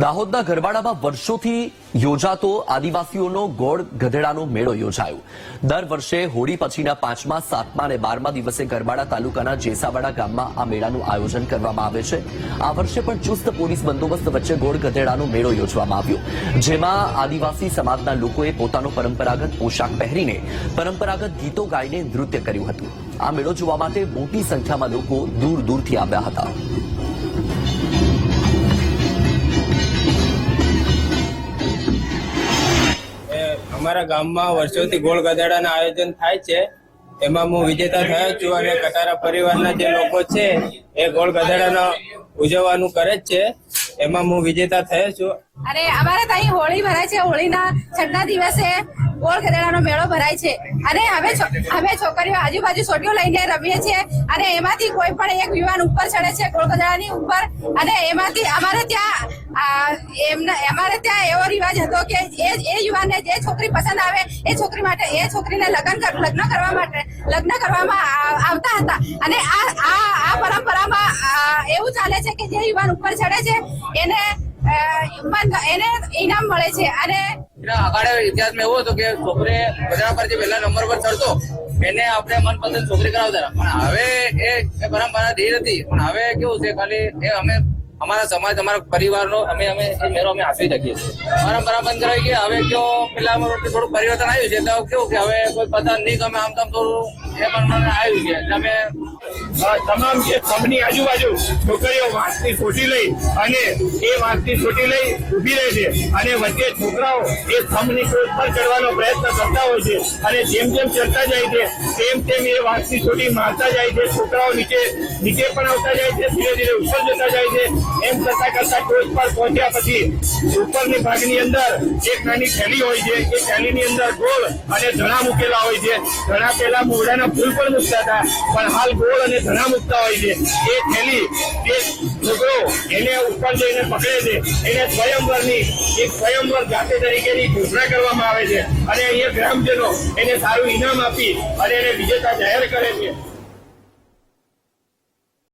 દાહોદના ગરબાડામાં વર્ષોથી યોજાતો આદિવાસીઓનો ગોળ ગધેડાનો મેળો યોજાયો. દર વર્ષે હોળી પછીના પાંચમા, સાતમા અને બારમા દિવસે ગરબાડા તાલુકાના જેસાવાડા ગામમાં આ મેળાનું આયોજન કરવામાં આવે છે. આ વર્ષે પણ ચુસ્ત પોલીસ બંદોબસ્ત વચ્ચે ગોળ ગધેડાનો મેળો યોજવામાં આવ્યો. જેમાં આદિવાસી સમાજના લોકોએ પોતાનો પરંપરાગત પોશાક પહેરીને પરંપરાગત ગીતો ગાઈને નૃત્ય કર્યું હતું. આ મેળો જોવા માટે મોટી સંખ્યામાં લોકો દૂર દૂરથી આવ્યા હતા. અમારા ગામમાં વર્ષોથી ગોળ ગધેડાના આયોજન થાય છે. એમાં હું વિજેતા થયો છું અને કટારા પરિવારના જે લોકો છે, એ ગોળ ગધેડાનો ઉજવવાનું કરે છે. એમાં હું વિજેતા થયો છું. અને અમારે ત્યાં હોળી ભરાય છે. હોળીના છઠ્ઠા દિવસે ગોળ ગધેડાનો મેળો ભરાય છે. અને હવે અમે છોકરીઓ આજુબાજુ સોટીઓ લઈને રમીએ છીએ. અને એમાંથી કોઈ પણ એક યુવાન ઉપર ચડે છે ગોળ ગધેડાની ઉપર. અને એમાંથી અમારે એમના અમારે ત્યાં એવો રિવાજ હતો કે એ એ યુવાનને જે છોકરી પસંદ આવે, એ છોકરી માટે એ છોકરીને લગ્ન લગ્ન કરવા માટે લગ્ન કરવામાં આવતા હતા. અને આ આ આ પરંપરામાં એવું ચાલે છે કે જે યુવાન ઉપર ચડે છે, એને એને ઇનામ મળે છે. અને આગળ ઇતિહાસમાં એવું હતું કે છોકરે બધા પર જે પહેલા નંબર પર ચડતો, એને આપણે મનપસંદ છોકરી કરાવતા પણ હવે એ પરંપરા દે નથી પણ હવે કેવું છે, ખાલી એ અમે અમારા સમાજ, અમારા પરિવારનો અમે અમે મેળો અમે આપી શકીએ છીએ. પરંપરા બંધ કરાવી કે હવે કયો પેલા થોડું પરિવર્તન આવ્યું છે, તો કેવું કે હવે કોઈ પતંગ નહીં ગમે, આમ તમ થોડું છોકરીઓ નીચે નીચે પણ આવતા જાય છે, ધીરે ધીરે ઉપર જતા જાય છે. એમ કરતા કરતા ટોચ પર પહોંચ્યા પછી ઉપરની ભાગની અંદર એક નાની થેલી હોય છે. એ થેલીની અંદર ગોળ અને ધણા મૂકેલા હોય છે. ધણા પેલા મોઢાના ફૂલ પણ મૂકતા હતા. પણ હાલ ગોળ અને ધણા મૂકતા હોય છે. એ થેલી જે છોકરો એને ઉપર જઈને પકડે છે. એને સ્વયંવરની, એક સ્વયંવર જાતે તરીકેની ઘોષણા કરવામાં આવે છે. અને અહીંયા ગ્રામજનો એને સારું ઇનામ આપી અને એને વિજેતા જાહેર કરે છે.